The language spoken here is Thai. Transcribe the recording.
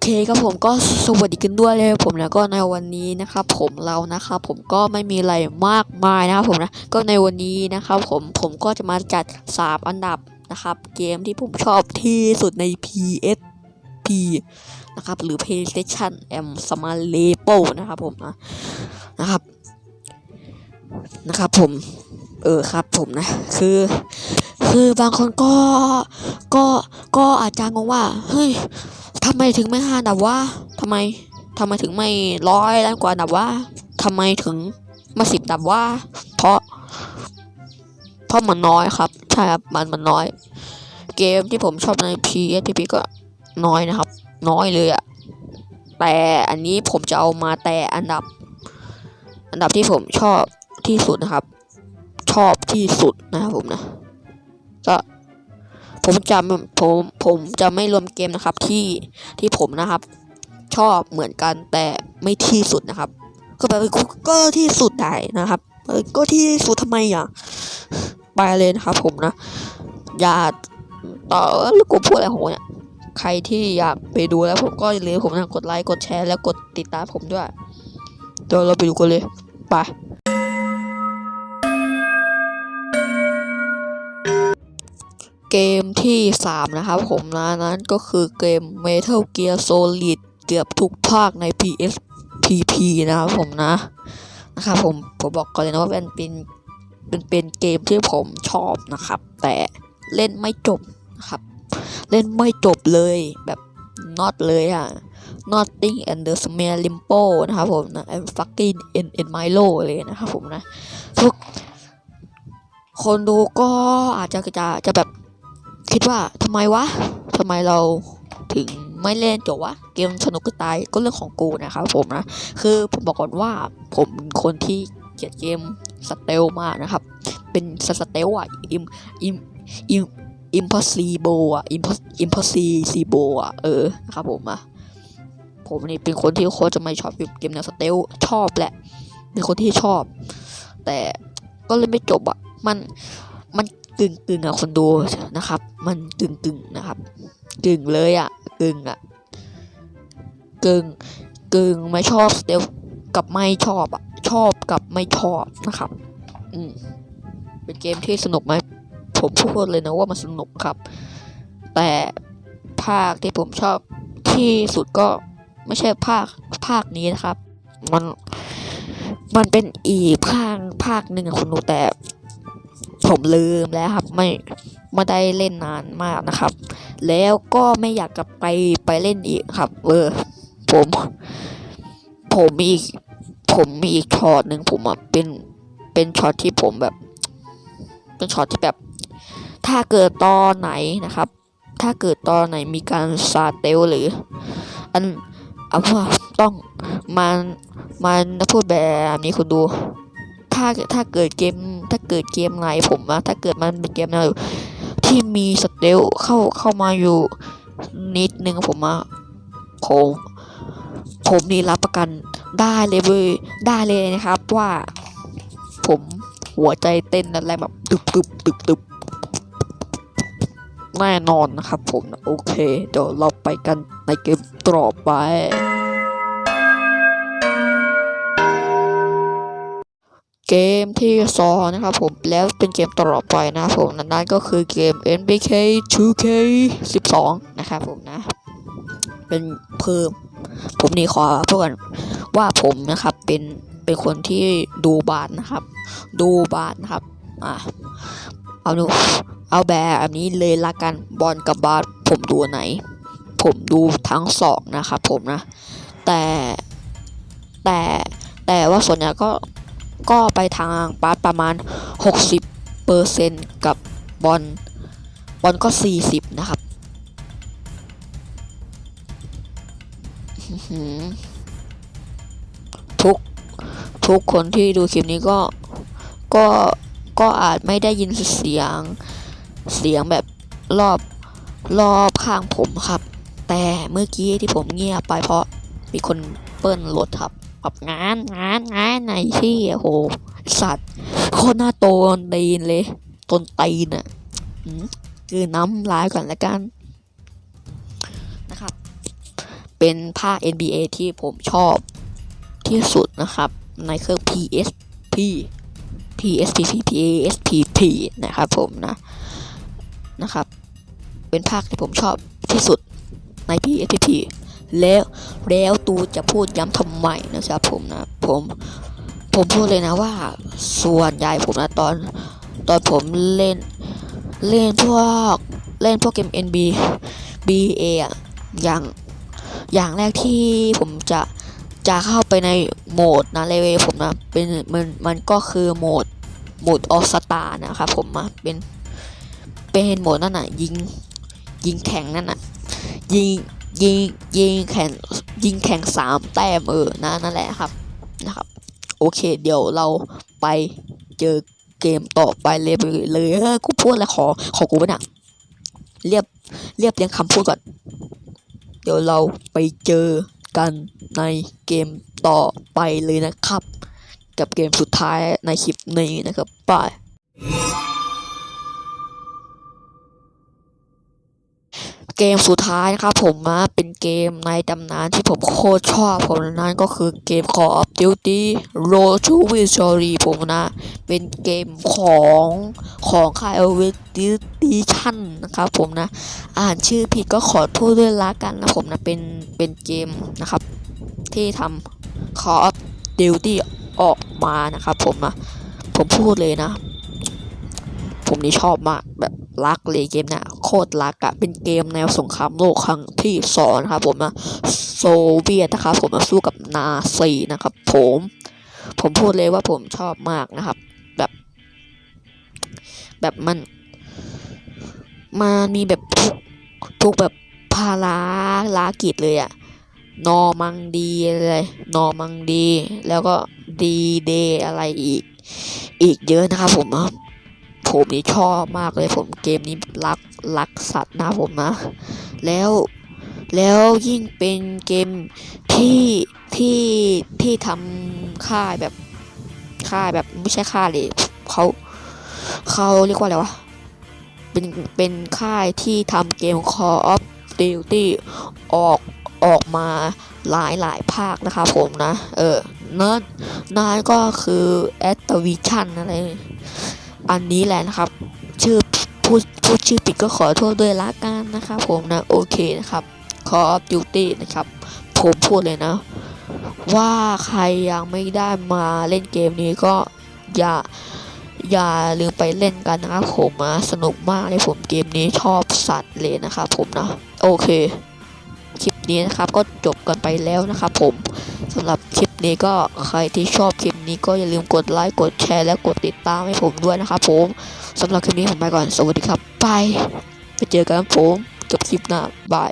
เคครับผมก็สวัสดีกันด้วยเลยผมแล้วก็ในวันนี้นะครับผมเรานะครับผมก็ไม่มีอะไรมากมายนะครับผมนะก็ในวันนี้นะครับผมผมก็จะมาจัด 3 อันดับนะครับ เกมที่ผมชอบที่สุดใน PSP นะครับหรือ PlayStation M Smart Label นะครับผมนะนะครับนะครับผมเออครับผมนะคือคือบางคนก็ก็ก็อาจจะงงว่าเฮ้ย ทำไมถึงไม่ห้าอันดับว่าทำไมทำไมถึงไม่ร้อยล้านกว่าอันดับว่าทำไมถึงมาสิบอันดับว่าเพราะ เพราะมันน้อยครับ ใช่ครับมันมันน้อย เกมที่ผมชอบใน PSP ก็น้อยนะครับ น้อยเลยอะแต่อันนี้ผมจะเอามาแต่อันดับ อันดับที่ผมชอบที่สุดนะครับ ชอบที่สุดนะครับผมนะ ก็ ผมจะผมผมจะไม่รวมเกมนะครับที่ที่ผมนะครับ ชอบเหมือนกันแต่ไม่ที่สุดนะครับ ก็แบบก็ที่สุดได้นะครับก็ที่สุดทำไมอะไปเลยนะครับผมนะ อย่าต่อล้วกูพูดอะไรของผมเนี่ยใครที่อยากไปดูแล้วผมก็อย่าลืมผมนะกดไลค์กดแชร์แล้วกดติดตามผมด้วยเดี๋ยวเราไปดูกันเลยไป เกมที่ 3 นะครับผมนะนั้นก็คือเกม Metal Gear Solid เกือบทุกภาคใน PSPP นะครับผมนะนะครับผมผมบอกก่อนเลยนะว่าเป็นเป็นเป็นเป็นเกมที่ผมชอบนะครับ แต่เล่นไม่จบนะครับ เล่นไม่จบเลยแบบ not เลยอะ nothing and the smell limpo นะครับผมนะ and fucking in in Milo เลยนะครับผมนะทุกคนดูก็อาจจะจะจะแบบ คิดว่าทำไมวะทำไมเราถึงไม่เล่นจบวะเกมสนุกก็ตายก็เรื่องของกูนะครับผมนะคือผมบอกก่อนว่าผมเป็นคนที่เกลียดเกมสเตลมากนะครับ เป็นสเตลอะอิมอิมอิมอิมพอสีโบอะอิมพออิมพอสีซีโบอะเออนะครับผมอะผมนี่เป็นคนที่โคตรจะไม่ชอบเกมแนวสเตลชอบแหละเป็นคนที่ชอบ แต่ก็เลยไม่จบอะมัน กึ่งกึ่งอะคนดูนะครับ มันกึ่งกึ่งนะครับ กึ่งเลยอะกึ่งอะกึ่งกึ่งไม่ชอบเดี๋ยวกับไม่ชอบอะชอบกับไม่ชอบนะครับ อืมเป็นเกมที่สนุกไหมผมพูดเลยนะว่ามันสนุกครับ แต่ภาคที่ผมชอบที่สุดก็ไม่ใช่ภาคภาคนี้นะครับ มันมันเป็นอีกภาคภาคหนึ่งอะคนดูแต่ ผมลืมแล้วครับ ไม่ไม่ได้เล่นนานมากนะครับ แล้วก็ไม่อยากกลับไปไปเล่นอีกครับ เออ ผม ผมมีอีก ผมมีอีกช็อตหนึ่งผมอะเป็นเป็นช็อตที่ผมแบบ เป็นช็อตที่แบบ ถ้าเกิดตอนไหนนะครับ ถ้าเกิดตอนไหนมีการซาเตลหรือ อันเอาว่าต้องมันมันพูดแบบนี้คุณดู ถ้าถ้าเกิดเกม ถ้าเกิดเกมไหนผมอะถ้าเกิดมันเป็นเกมแนที่มีสเตลเข้าเข้ามาอยู่นิดนึงผมอะผมผมนี่รับประกันได้เลยเว้ยได้เลยนะครับว่า ผมหัวใจเต้นอะไรแบบตึบตึบตึบตึบแน่นอนนะครับผมโอเค เดี๋ยวเราไปกันในเกมต่อไป เกมที่สองนะครับผมแล้วเป็นเกมต่อไปนะครับผมนั่นก็คือเกม NBK 2K 12 นะครับผมนะ เป็นเพิ่ม ผมนี่ขอพูดกันว่าผมนะครับเป็นเป็นคนที่ดูบาสนะครับ ดูบาสนะครับอะเอาดูเอาแบบนี้เลยละกันบอลกับบาสผมดูไหน ผมดูทั้งสองนะครับผมนะ แต่แต่แต่ว่าส่วนใหญ่ก็ ก็ไปทางบาสประมาณ 60เปอร์เซนกับบอลบอลก็ 40 นะครับทุกทุกคนที่ดูคลิปนี้ก็ก็ก็อาจไม่ได้ยินเสียงเสียงแบบรอบรอบข้างผมครับ แต่เมื่อกี้ที่ผมเงียบไปเพราะมีคนเปิ้ลรถครับ แบบงานงานงานไหนที่โอ้โหสัตว์โคตรหน้าโตนตีนเลยตนตีนอะคือน้ำลายก่อนละกันนะครับ เป็นภาค NBA ที่ผมชอบที่สุดนะครับ ในเครื่อง PSP PSP PSP นะครับผมนะนะครับ เป็นภาคที่ผมชอบที่สุดใน PSP แล้วแล้วตูจะพูดย้ำทำไมนะครับผมนะผมผมพูดเลยนะว่า ส่วนใหญ่ผมนะตอนตอนผมเล่นเล่นพวกเล่นพวกเกม NB BA อะอย่างอย่างแรกที่ผมจะจะเข้าไปในโหมดนะเลเวลผมนะเป็นมันมันก็คือโหมดโหมดออสตานะครับผมนะเป็นเป็นโหมดนั่นน่ะยิงยิงแข่งนั่นน่ะยิง ยิงยิงแข่งยิงแข่งสามแต้มเออนะนั่นแหละครับนะครับ โอเคเดี๋ยวเราไปเจอเกมต่อไปเลยเลยเออกูพูดแล้วขอขอกูไปหนักเรียบเรียบเรียงคำพูดก่อน เดี๋ยวเราไปเจอกันในเกมต่อไปเลยนะครับ กับเกมสุดท้ายในคลิปนี้นะครับบาย เกมสุดท้ายนะครับผมนะเป็นเกมในตำนานที่ผมโคตรชอบผมนั่นก็คือเกม Call of Duty Road to Victory ผมนะ เป็นเกมของของค่าย Activision นะครับผมนะ อ่านชื่อผิดก็ขอโทษด้วยละกันนะผมนะ เป็นเป็นเกมนะครับ ที่ทำ Call of Duty ออกมานะครับผมนะ ผมพูดเลยนะ ผมนี่ชอบมากแบบรักเลยเกมนะ ตรรักอะเป็นเกมแนวสงครามโลกครั้งที่สองนะครับผมนะโซเวียตนะครับผมมาสู้กับนาซีนะครับผมผมพูดเลยว่าผมชอบมากนะครับ แบบ แบบมันมันมีแบบทุกทุกแบบภาราลากิจเลยอะนอมังดีเลยนอมังดี แล้วก็ดีเดอะไรอีก อีกเยอะนะครับผม ผมนี่ชอบมากเลยผมเกมนี้รักรักสัตว์นะผมนะ แล้วแล้วยิ่งเป็นเกมที่ที่ที่ทำค่ายแบบค่ายแบบไม่ใช่ค่ายเลยเขาเขาเรียกว่าอะไรวะเป็นเป็นค่ายที่ทำเกม Call of Duty ออกออกมาหลายหลายภาคนะครับผมนะ เออนั่นนั่นก็คือ a t v i s i o n อะไร อันนี้แหละนะครับ ชื่อพูดพูดชื่อผิดก็ขอโทษด้วยละกันนะครับ ผมนะโอเคนะครับ Call of Duty นะครับ ผมพูดเลยนะ ว่าใครยังไม่ได้มาเล่นเกมนี้ก็อย่าอย่าลืมไปเล่นกันนะครับผมนะสนุกมากเลยผมเกมนี้ชอบสัตว์เลยนะครับผมนะ โอเค คลิปนี้นะครับก็จบกันไปแล้วนะครับผมสำหรับคลิป นี้ก็ใครที่ชอบคลิปนี้ก็อย่าลืมกดไลค์กดแชร์และกดติดตามให้ผมด้วยนะครับผมสำหรับคลิปนี้ผมไปก่อนสวัสดีครับบายไปเจอกันผมกับคลิปหน้าบาย